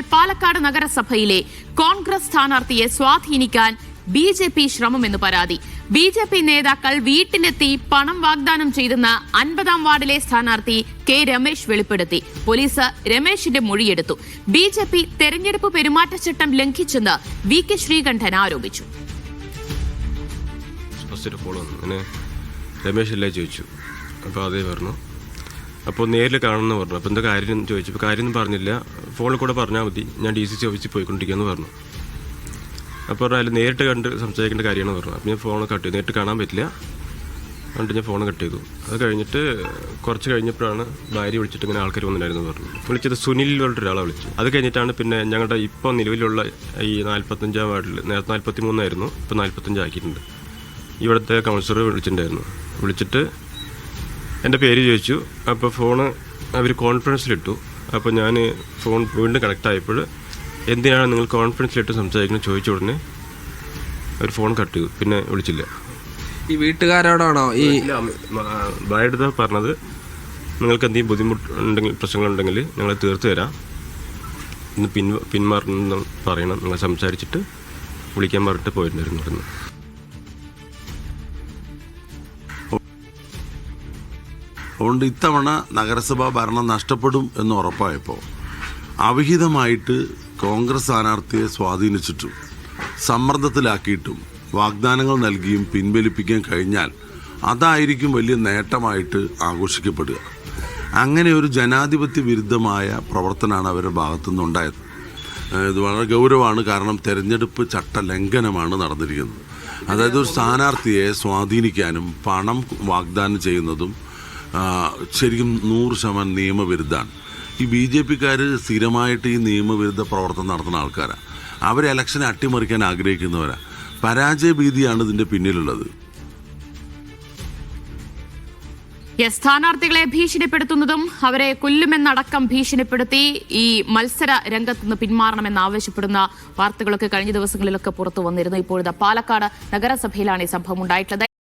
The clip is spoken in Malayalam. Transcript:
പാലക്കാട് നഗരസഭയിലെ കോൺഗ്രസ് സ്ഥാനാർത്ഥിയെ സ്വാധീനിക്കാൻ ബി ജെ പി ശ്രമമെന്ന് പരാതി. ബി ജെ പി നേതാക്കൾ വീട്ടിലെത്തി പണം വാഗ്ദാനം ചെയ്തെന്ന് അൻപതാം വാർഡിലെ സ്ഥാനാർത്ഥി കെ രമേശ് വെളിപ്പെടുത്തി. പോലീസ് രമേശിന്റെ മൊഴിയെടുത്തു. ബി ജെ പി തെരഞ്ഞെടുപ്പ് പെരുമാറ്റച്ചട്ടം ലംഘിച്ചെന്ന് വി കെ ശ്രീകണ്ഠൻ ആരോപിച്ചു. രമേശ് ചോദിച്ചു. അതേ അപ്പോൾ നേരിൽ കാണണമെന്ന് പറഞ്ഞു. അപ്പോൾ എന്താ കാര്യം ചോദിച്ചപ്പോൾ കാര്യമൊന്നും പറഞ്ഞില്ല. ഫോണിൽ കൂടെ പറഞ്ഞാൽ മതി. ഞാൻ ഡി സി സി ഓഫീസിൽ പോയിക്കൊണ്ടിരിക്കുകയെന്ന് പറഞ്ഞു. അപ്പോൾ പറഞ്ഞു അതിൽ നേരിട്ട് കണ്ട് സംസാരിക്കേണ്ട കാര്യമാണ് പറഞ്ഞു. അപ്പോൾ ഞാൻ ഫോൺ കട്ട് ചെയ്തു. നേരിട്ട് കാണാൻ പറ്റില്ല. അതുകൊണ്ട് ഞാൻ ഫോൺ കട്ട് ചെയ്തു. അത് കഴിഞ്ഞിട്ട് കുറച്ച് കഴിഞ്ഞപ്പോഴാണ് ഭാര്യ വിളിച്ചിട്ട് ഇങ്ങനെ ആൾക്കാർ വന്നിട്ടുണ്ടായിരുന്നു പറഞ്ഞു. വിളിച്ചത് സുനിൽ പറഞ്ഞിട്ട് ഒരാളെ വിളിച്ചു. അത് കഴിഞ്ഞിട്ടാണ് പിന്നെ ഞങ്ങളുടെ ഇപ്പോൾ നിലവിലുള്ള ഈ നാൽപ്പത്തഞ്ചാം വാർഡിൽ നേരത്തെ നാൽപ്പത്തി മൂന്നായിരുന്നു ഇപ്പോൾ നാൽപ്പത്തഞ്ച് ആക്കിയിട്ടുണ്ട് ഇവിടുത്തെ കൗൺസിലർ വിളിച്ചിട്ടുണ്ടായിരുന്നു. വിളിച്ചിട്ട് എന്റെ പേര് ചോദിച്ചു അപ്പോൾ ഫോണ് അവർ കോൺഫറൻസിലിട്ടു അപ്പോൾ ഞാൻ ഫോൺ വീണ്ടും കണക്ട് ആയപ്പോൾ എന്തിനാണ് നിങ്ങൾ കോൺഫറൻസിലിട്ട് സംസാരിക്കുന്നത് ചോദിച്ച ഉടനെ അവർ ഫോൺ കട്ട് ചെയ്തു. പിന്നെ വിളിച്ചില്ല. ഈ വീട്ടുകാരോടാണോ ഈ ഭാര്യടുത്ത പറഞ്ഞത്. നിങ്ങൾക്ക് എന്തെങ്കിലും ബുദ്ധിമുട്ടുണ്ടെങ്കിൽ പ്രശ്നങ്ങളുണ്ടെങ്കിൽ ഞങ്ങൾ തീർത്ത് തരാം. ഇന്ന് പിൻ പിന്മാറണമെന്ന് പറയണം. നിങ്ങൾ സംസാരിച്ചിട്ട് വിളിക്കാൻ പറഞ്ഞിട്ട് പോയിട്ടുണ്ടായിരുന്നു. അതുകൊണ്ട് ഇത്തവണ നഗരസഭാ ഭരണം നഷ്ടപ്പെടും എന്ന് ഉറപ്പായപ്പോൾ അവിഹിതമായിട്ട് കോൺഗ്രസ് സ്ഥാനാർത്ഥിയെ സ്വാധീനിച്ചിട്ടും സമ്മർദ്ദത്തിലാക്കിയിട്ടും വാഗ്ദാനങ്ങൾ നൽകിയും പിൻവലിപ്പിക്കാൻ കഴിഞ്ഞാൽ അതായിരിക്കും വലിയ നേട്ടമായിട്ട് ആഘോഷിക്കപ്പെടുക. അങ്ങനെ ഒരു ജനാധിപത്യ വിരുദ്ധമായ പ്രവർത്തനമാണ് അവരുടെ ഭാഗത്തു നിന്നുണ്ടായത് ഇത് വളരെ ഗൗരവമാണ്. കാരണം തെരഞ്ഞെടുപ്പ് ചട്ട ലംഘനമാണ് നടന്നിരിക്കുന്നത്. അതായത് ഒരു സ്ഥാനാർത്ഥിയെ സ്വാധീനിക്കാനും പണം വാഗ്ദാനം ചെയ്യുന്നതും ശരിക്കും നൂറ് ശതമാനം നിയമവിരുദ്ധമാണ്. ഈ ബി ജെ പിക്കാർ സ്ഥിരമായിട്ട് ഈ നിയമവിരുദ്ധ പ്രവർത്തനം നടത്തുന്ന ആൾക്കാരാണ് അവർ ഇലക്ഷനെ അട്ടിമറിക്കാൻ ആഗ്രഹിക്കുന്നവരാണ് പരാജയ ഭീതിയാണ് ഇതിന്റെ പിന്നിലുള്ളത് സ്ഥാനാർത്ഥികളെ ഭീഷണിപ്പെടുത്തുന്നതും അവരെ കൊല്ലുമെന്നടക്കം ഭീഷണിപ്പെടുത്തി ഈ മത്സര രംഗത്ത് നിന്ന് പിന്മാറണമെന്ന് ആവശ്യപ്പെടുന്ന വാർത്തകളൊക്കെ കഴിഞ്ഞ ദിവസങ്ങളിലൊക്കെ പുറത്തു വന്നിരുന്നു ഇപ്പോഴത്തെ പാലക്കാട് നഗരസഭയിലാണ് ഈ സംഭവം ഉണ്ടായിട്ടുള്ളത്.